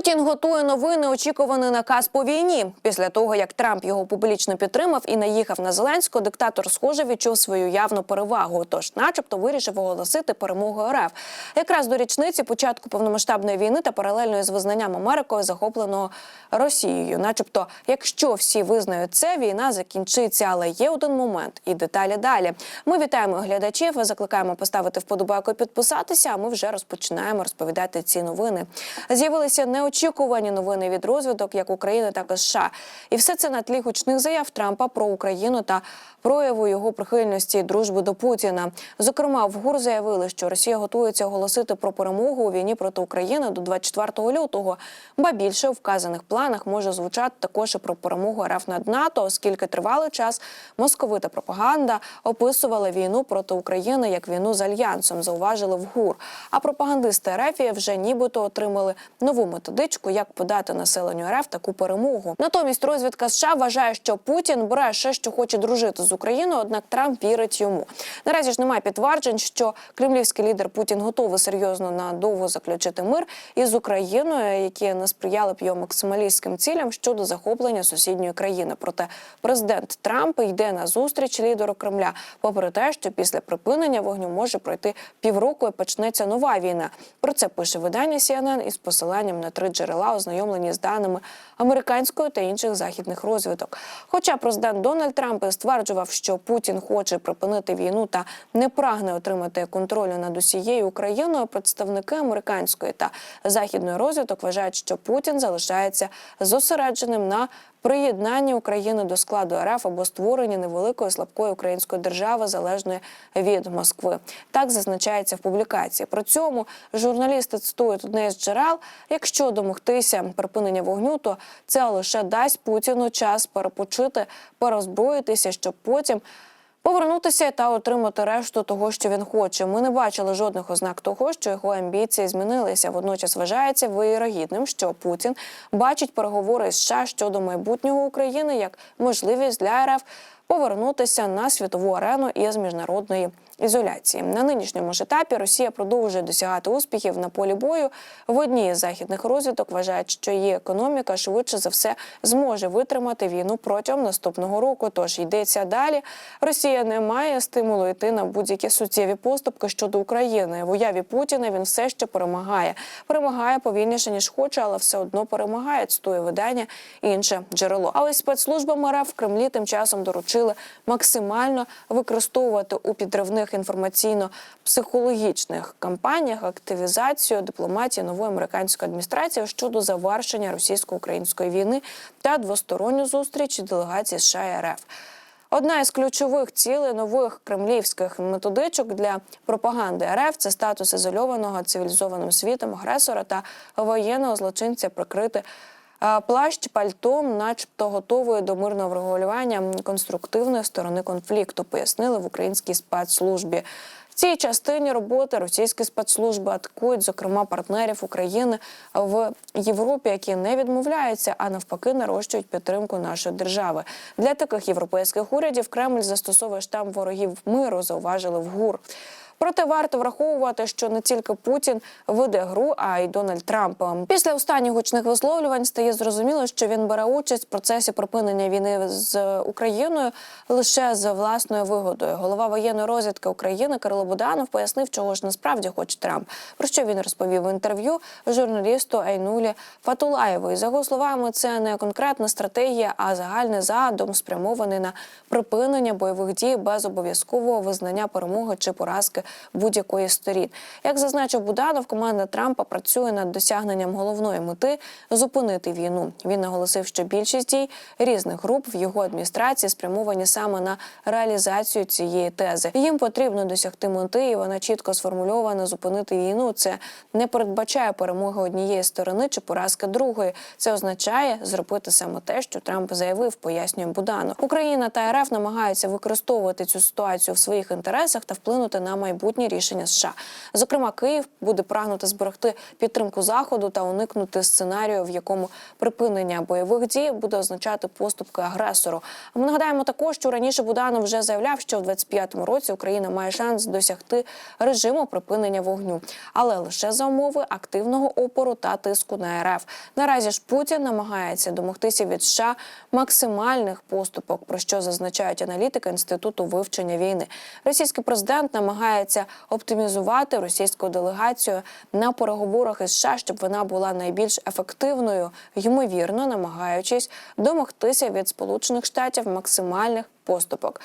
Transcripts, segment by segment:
Путін готує новий неочікуваний наказ по війні. Після того як Трамп його публічно підтримав і наїхав на Зеленського, диктатор схоже відчув свою явну перевагу. Тож, начебто, вирішив оголосити перемогу РФ. Якраз до річниці початку повномасштабної війни та паралельно з визнанням Америкою захопленого Росією. Начебто, якщо всі визнають це, війна закінчиться. Але є один момент і деталі далі. Ми вітаємо глядачів. Закликаємо поставити вподобайку і підписатися. А ми вже розпочинаємо розповідати ці новини. З'явилися неочікувані новини від розвідок як України, так і США. І все це на тлі гучних заяв Трампа про Україну та прояву його прихильності і дружби до Путіна. Зокрема, в ГУР заявили, що Росія готується оголосити про перемогу у війні проти України до 24 лютого. Ба більше у вказаних планах може звучати також і про перемогу РФ над НАТО, оскільки тривалий час московита пропаганда описувала війну проти України як війну з альянсом. Зауважили в ГУР. А пропагандисти РФ вже нібито отримали нову методичку, як подати населенню РФ таку перемогу. Натомість розвідка США вважає, що Путін бреше, що хоче дружити з Україною, однак Трамп вірить йому. Наразі ж немає підтверджень, що кремлівський лідер Путін готовий серйозно надовго заключити мир із Україною, які не сприяли б його максималістським цілям щодо захоплення сусідньої країни. Проте президент Трамп йде на зустріч лідеру Кремля, попри те, що після припинення вогню може пройти півроку і почнеться нова війна. Про це пише видання CNN із посиланням на три джерела, ознайомлені з даними американської та інших західних розвиток. Хоча президент Дональд Трамп стверджував, що Путін хоче припинити війну та не прагне отримати контролю над усією Україною, представники американської та західної розвиток вважають, що Путін залишається зосередженим на приєднанні України до складу РФ або створенні невеликої слабкої української держави залежної від Москви. Так зазначається в публікації. При цьому журналісти цитують одне з джерел: якщо домогтися припинення вогню, то це лише дасть Путіну час перепочити, перезброїтися, щоб потім. Повернутися та отримати решту того, що він хоче. Ми не бачили жодних ознак того, що його амбіції змінилися. Водночас вважається вирогідним, що Путін бачить переговори з США щодо майбутнього України як можливість для РФ повернутися на світову арену із міжнародної ізоляції. На нинішньому ж етапі Росія продовжує досягати успіхів на полі бою. В одній із західних розвиток вважають, що її економіка швидше за все зможе витримати війну протягом наступного року. Тож йдеться далі. Росія не має стимулу йти на будь-які суттєві поступки щодо України. В уяві Путіна він все ще перемагає. Перемагає повільніше ніж хоче, але все одно перемагає. Цитує видання інше джерело. А ось спецслужбам РФ в Кремлі тим часом доручили максимально використовувати у підривних інформаційно-психологічних кампаніях активізацію дипломатії нової американської адміністрації щодо завершення російсько-української війни та двосторонню зустріч делегації США і РФ. Одна із ключових цілей нових кремлівських методичок для пропаганди РФ це статус ізольованого цивілізованим світом агресора та воєнного злочинця прикрити плащ пальтом, начебто готовою до мирного врегулювання конструктивної сторони конфлікту, пояснили в українській спецслужбі. В цій частині роботи російські спецслужби атакують, зокрема, партнерів України в Європі, які не відмовляються, а навпаки, нарощують підтримку нашої держави. Для таких європейських урядів Кремль застосовує штамп ворогів миру, зауважили в ГУР. Проте варто враховувати, що не тільки Путін веде гру, а й Дональд Трамп. Після останніх гучних висловлювань стає зрозуміло, що він бере участь в процесі припинення війни з Україною лише за власною вигодою. Голова воєнної розвідки України Кирило Буданов пояснив, чого ж насправді хоче Трамп. Про що він розповів в інтерв'ю журналісту Айнулі Фатулаєвої. За його словами, це не конкретна стратегія, а загальний задум, спрямований на припинення бойових дій без обов'язкового визнання перемоги чи поразки будь-якої сторін. Як зазначив Буданов, команда Трампа працює над досягненням головної мети зупинити війну. Він наголосив, що більшість дій різних груп в його адміністрації спрямовані саме на реалізацію цієї тези. Їм потрібно досягти мети, і вона чітко сформульована. Зупинити війну це не передбачає перемоги однієї сторони чи поразки другої. Це означає зробити саме те, що Трамп заявив, пояснює Буданов. Україна та РФ намагаються використовувати цю ситуацію в своїх інтересах та вплинути на майбутнє майбутні рішення США. Зокрема, Київ буде прагнути зберегти підтримку заходу та уникнути сценарію, в якому припинення бойових дій буде означати поступки агресору. Ми нагадаємо також, що раніше Буданов вже заявляв, що в 25-му році Україна має шанс досягти режиму припинення вогню, але лише за умови активного опору та тиску на РФ. Наразі ж Путін намагається домогтися від США максимальних поступок, про що зазначають аналітики інституту вивчення війни. Російський президент намагається оптимізувати російську делегацію на переговорах із США, щоб вона була найбільш ефективною, ймовірно, намагаючись домогтися від Сполучених Штатів максимальних поступок.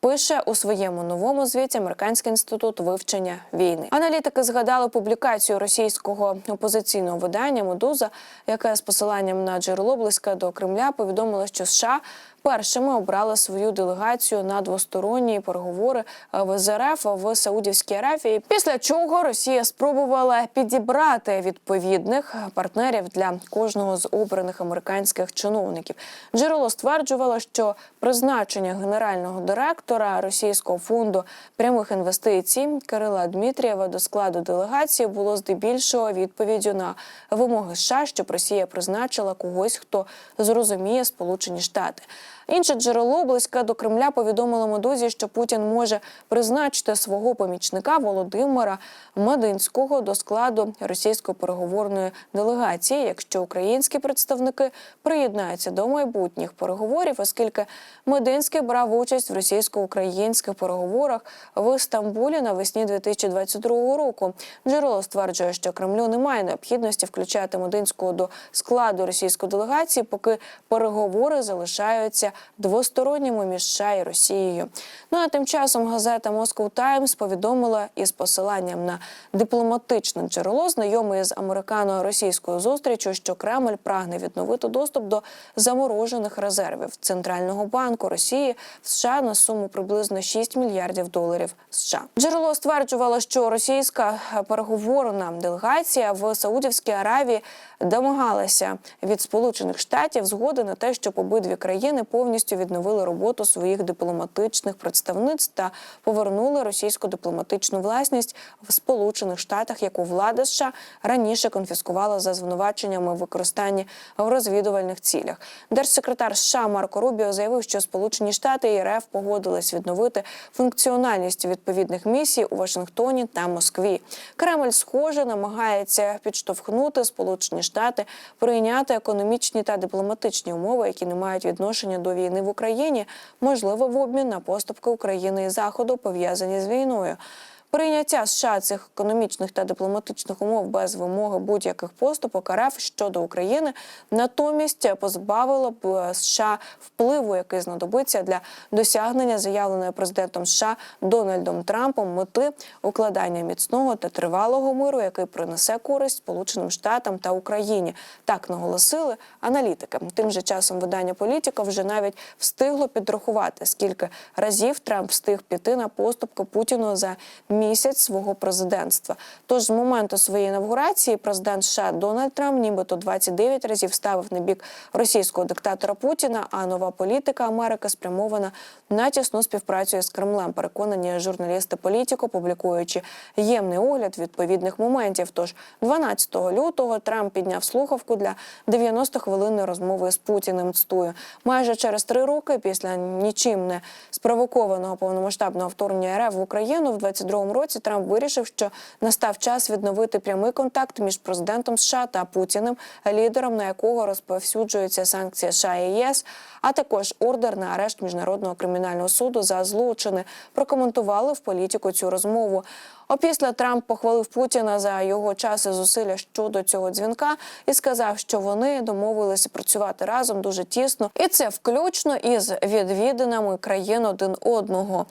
Пише у своєму новому звіті Американський інститут вивчення війни. Аналітики згадали публікацію російського опозиційного видання Медуза, яке з посиланням на джерело близьке до Кремля повідомило, що США першими обрали свою делегацію на двосторонні переговори в ЗРФ в Саудівській Аравії. Після чого Росія спробувала підібрати відповідних партнерів для кожного з обраних американських чиновників. Джерело стверджувало, що призначення генерального директора Російського фонду прямих інвестицій Кирила Дмитрієва до складу делегації було здебільшого відповіддю на вимоги США, щоб Росія призначила когось, хто зрозуміє Сполучені Штати. Інше джерело близьке до Кремля повідомило медузі, що Путін може призначити свого помічника Володимира Мединського до складу російської переговорної делегації, якщо українські представники приєднаються до майбутніх переговорів, оскільки Мединський брав участь в російсько-українських переговорах в Стамбулі навесні 2022 року. Джерело стверджує, що Кремлю немає необхідності включати Мединського до складу російської делегації, поки переговори залишаються двосторонніми між США і Росією. Ну а тим часом газета Moscow Times повідомила із посиланням на дипломатичне джерело, знайоме з американо-російською зустрічю, що Кремль прагне відновити доступ до заморожених резервів Центрального банку Росії в США на суму приблизно 6 мільярдів доларів США. Джерело стверджувало, що російська переговорна делегація в Саудівській Аравії домагалася від Сполучених Штатів згоди на те, щоб обидві країни повністю відновили роботу своїх дипломатичних представництв та повернули російську дипломатичну власність в Сполучених Штатах, яку влада США раніше конфіскувала за звинуваченнями в використанні в розвідувальних цілях. Держсекретар США Марко Рубіо заявив, що Сполучені Штати і РФ погодились відновити функціональність відповідних місій у Вашингтоні та Москві. Кремль, схоже, намагається підштовхнути Сполучені Штати прийняти економічні та дипломатичні умови, які не мають відношення до війни в Україні, можливо, в обмін на поступки України і Заходу, пов'язані з війною. Прийняття США цих економічних та дипломатичних умов без вимоги будь-яких поступок РФ щодо України натомість позбавило б США впливу, який знадобиться для досягнення заявленої президентом США Дональдом Трампом мети укладання міцного та тривалого миру, який принесе користь Сполученим Штатам та Україні. Так наголосили аналітики. Тим же часом видання політика вже навіть встигло підрахувати, скільки разів Трамп встиг піти на поступки Путіну за місяць свого президентства. Тож з моменту своєї інавгурації президент США Дональд Трамп нібито 29 разів ставив на бік російського диктатора Путіна. А нова політика Америки спрямована на тісну співпрацю з Кремлем. Переконані журналісти політико, публікуючи ємний огляд відповідних моментів. Тож 12 лютого Трамп підняв слухавку для 90-хвилинної розмови з Путіним. Цтую майже через три роки після нічим не спровокованого повномасштабного вторгнення РФ в Україну в 22-му році Трамп вирішив, що настав час відновити прямий контакт між президентом США та Путіним, лідером на якого розповсюджуються санкції США і ЄС, а також ордер на арешт міжнародного кримінального суду за злочини. Прокоментували в політику цю розмову. Опісля Трамп похвалив Путіна за його час і зусилля щодо цього дзвінка і сказав, що вони домовилися працювати разом дуже тісно, і це включно із відвідинами країн один одного.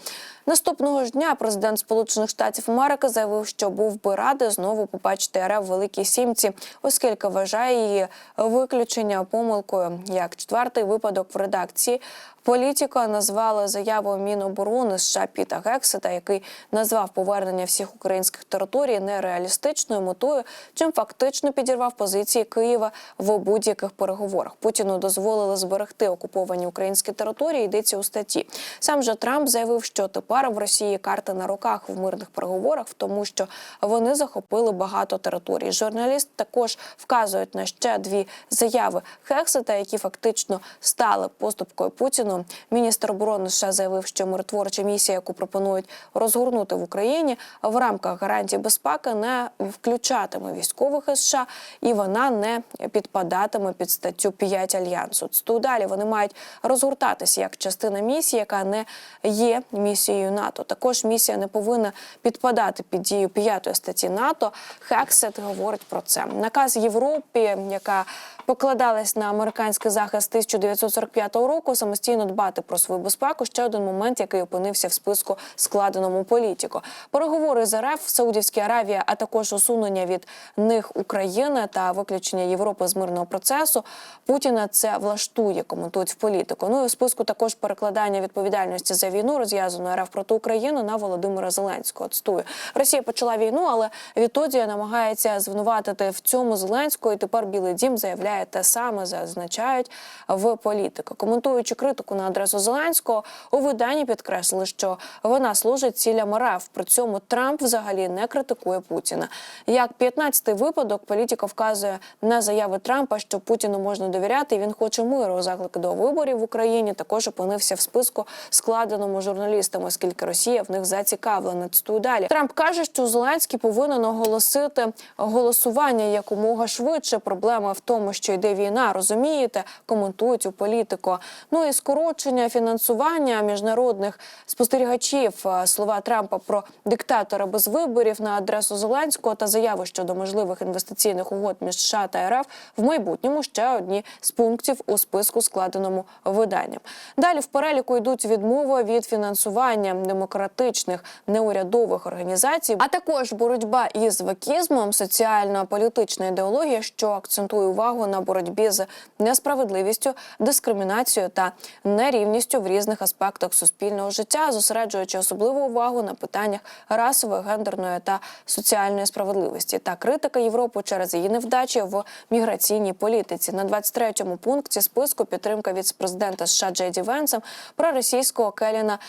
Наступного ж дня президент Сполучених Штатів Америки заявив, що був би радий знову побачити РФ в Великій Сімці, оскільки вважає її виключення помилкою як четвертий випадок в редакції. Політика назвала заяву Міноборони США Піта Гексета, який назвав повернення всіх всіх українських територій нереалістичною метою, чим фактично підірвав позиції Києва в будь-яких переговорах. Путіну дозволили зберегти окуповані українські території. Йдеться у статті. Сам же Трамп заявив, що тепер в Росії карти на руках в мирних переговорах, тому, що вони захопили багато територій. Журналіст також вказують на ще дві заяви Хексета, які фактично стали поступкою Путіну. Міністр оборони США заявив, що миротворча місія, яку пропонують розгорнути в Україні в рамках гарантії безпеки, не включатиме військових із США і вона не підпадатиме під статтю 5 альянсу. Цитую далі вони мають розгортатися як частина місії, яка не є місією НАТО. Також місія не повинна підпадати під дію п'ятої статті НАТО. Хексет говорить про це. Наказ Європі, яка покладалась на американський захист 1945 року, самостійно дбати про свою безпеку. Ще один момент, який опинився в списку складеному політико. Переговори з РФ, Саудівська Аравія, а також усунення від них України та виключення Європи з мирного процесу. Путіна це влаштує, коментують в політику. Ну і в списку також перекладання відповідальності за війну, розв'язану РФ проти України на Володимира Зеленського. Цитую. Росія почала війну, але відтоді намагається звинуватити в цьому Зеленського. І тепер Білий Дім заявляє те саме, зазначають в політику. Коментуючи критику на адресу Зеленського, у виданні підкреслили, що вона служить цілям РФ. При цьому Трамп взагалі не критикує Путіна. Як 15-й випадок, політика вказує на заяви Трампа, що Путіну можна довіряти. і Він хоче миру. Заклик до виборів в Україні також опинився в списку, складеному журналістами, оскільки Росія в них зацікавлена. Цитую далі. Трамп каже, що Зеленський повинен оголосити голосування якомога швидше. Проблема в тому, що йде війна. Розумієте, коментують у політику. Ну і скорочення фінансування міжнародних спостерігачів. Е, Слова Трампа про диктатора без виборів на адресу Зеленського та заяви щодо можливих інвестиційних угод між США та РФ в майбутньому ще одні з пунктів у списку, складеному виданням. Далі в переліку йдуть відмови від фінансування демократичних неурядових організацій, а також боротьба із вакізмом, соціально-політична ідеологія, що акцентує увагу на боротьбі з несправедливістю, дискримінацією та нерівністю в різних аспектах суспільного життя, зосереджуючи особливу увагу на питаннях расової, гендерної та соціальної справедливості та критика Європи через її невдачі в міграційній політиці. На 23-му пункті списку підтримка від президента США Джейді Венсом про російського Келіна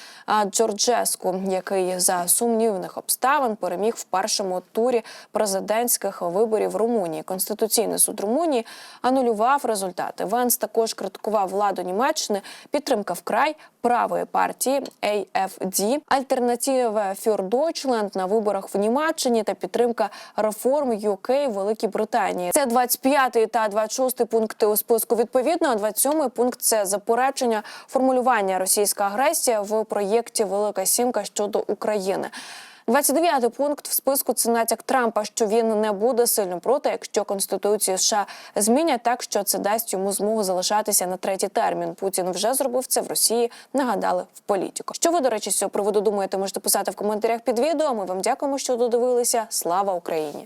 Джорджеску, який за сумнівних обставин переміг в першому турі президентських виборів Румунії. Конституційний суд Румунії анулював результати. Венс також критикував владу Німеччини. Підтримка вкрай правої партії AFD, Альтернатива für На виборах в Німеччині та підтримка реформ UK в Великій Британії. Це 25 та 26 пункти у списку відповідно. А 27 пункт це заперечення формулювання російська агресія в проєкті Велика Сімка щодо України. 29-й пункт в списку це натяк Трампа, що він не буде сильно проти, якщо конституцію США змінять так, що це дасть йому змогу залишатися на третій термін. Путін вже зробив це в Росії. Нагадали в політику. Що ви до речі з цього приводу думаєте? Можете писати в коментарях під відео. Ми вам дякуємо, що додивилися. Слава Україні!